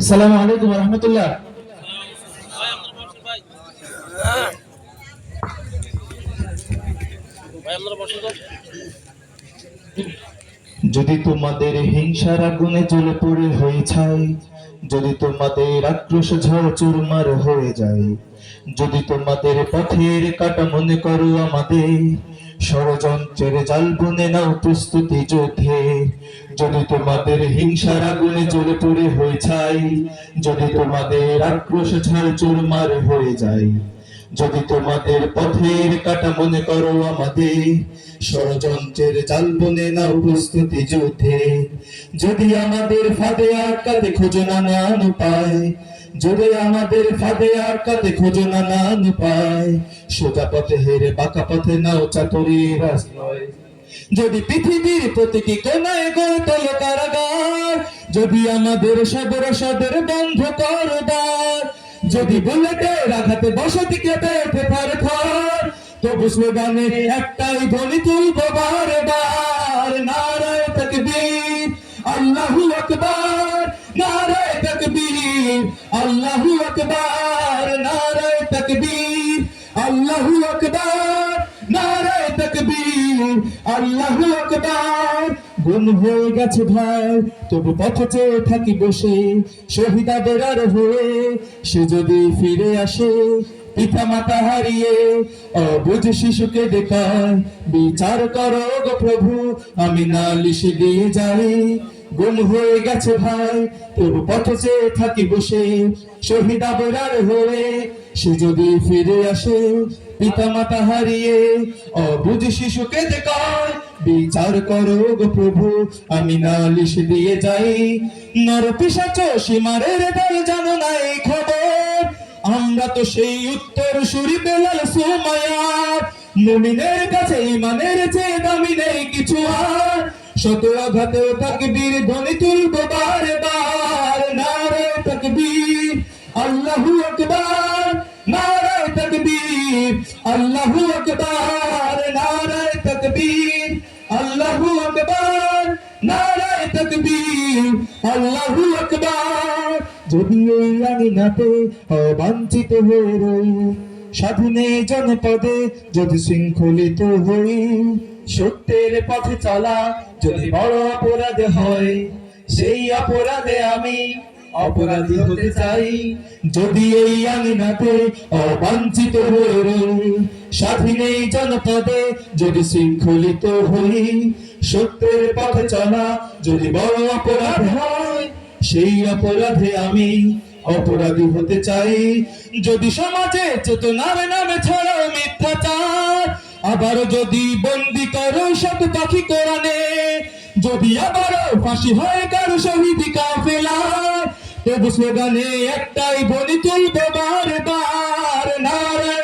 আসসালামু আলাইকুম রহমতুল্লাহ। যদি তোমাদের হিংসার আগুনে জ্বলে পড়ে হয়ে ছাই যদি তোমাদের আক্রোশ ঝড় চুরমার হয়ে যায়, যদি তোমাদের পথের কাটা মনে করো আমাদের, ষড়যন্ত্রের জাল বুনে নাও প্রস্তুতি যুদ্ধে, যদি তোমাদের হিংসার আগুনে জ্বলে পড়ে হয়ে ছাই যদি তোমাদের আক্রোশ ঝড় চুরমার হয়ে যায়। যদি তোমাদের পথের কাটা মনে করো আমাদের, ষড়যন্ত্রের জাল বনে নাও প্রস্তুতি যুদ্ধে। যদি আমাদের ফাঁদে আটকাতে খোঁজো না নান উপায় যদি আমাদের ফাঁদে আটকাতে খোঁজো না নান উপায় সোজা পথে হেরে বাঁকা পথে নাও চাতুরির আশ্রয়। যদি পৃথিবীর প্রতিটি কোনায় গড়ে কারাগার, যদি আমাদের সদর সদর বন্ধ করবার যদি বুলেটের আঘাতে বসতি কেটে ফেফার খর তবু স্লোগানে একটাই ধ্বনি তুলবো বারে বার নারায় তকবীর, আল্লাহু আকবার, নারায় তকবীর, আল্লাহু আকবার, নারায় তকবীর, আল্লাহু আকবার, নারায় তকবীর, আল্লাহু আকবার। গুম হয়ে গেছে ভাই তবু পথ চেয়ে থাকি বসে শহীদা বেরার হয়ে সে যদি ফিরে আসে পিতা মাতা হারিয়ে, অবুঝ শিশুকে দেখায় বিচার করো গো প্রভু, আমি নালিশ দিয়ে যাই। গুম হয়ে গেছে ভাই তবু পথ চেয়ে থাকি বসে শহীদা বেরার হয়ে সে যদি ফিরে আসে পিতা মাতা হারিয়ে, অবুঝ শিশুকে দেখায় বিচার করো গো প্রভু, আমি নালিশ দিয়ে যাই। নর পিসাচ সীমারের দল জানো না এই খবর। আমরা তো সেই উত্তর সুরি বেলাল সুমায়ার। মুমিনের কাছে ইমানের চেয়ে দামি নেই কিছু আর। শত আঘাতেও তাকবীর ধ্বনি তুলবো বারে বার নারে তাকবীর, আল্লাহু আকবার। নারে তাকবীর, আল্লাহু আকবার। তাকবীর, আল্লাহু আকবার নারে তাকবীর, আল্লাহু আকবার। যদি এই আঙিনাতে অবাঞ্ছিত হয়ে রই স্বাধীনে জনপদে যদি শৃঙ্খলিত হই, সত্যের পথে চলা যদি বড় অপরাধ হয়, সেই অপরাধে আমি অপরাধী হতে চাই, যদি এই আঙিনাতে অবাঞ্ছিত হয়ে রই স্বাধীনে জনপদে, যদি শৃঙ্খলিত হই, সত্যের পথে চলা, যদি বড় অপরাধ হয়, সেই অপরাধে আমি অপরাধী হতে চাই। যদি সমাজে চেতনার নামে ছড়াও মিথ্যাচার আবার যদি বন্দি করো সব পাখি কোরআনে যদি আবারও ফাঁসি হয় কারও শহীদ কাফেলা তবু স্লোগানে একটাই বলি তুলবো বার বার না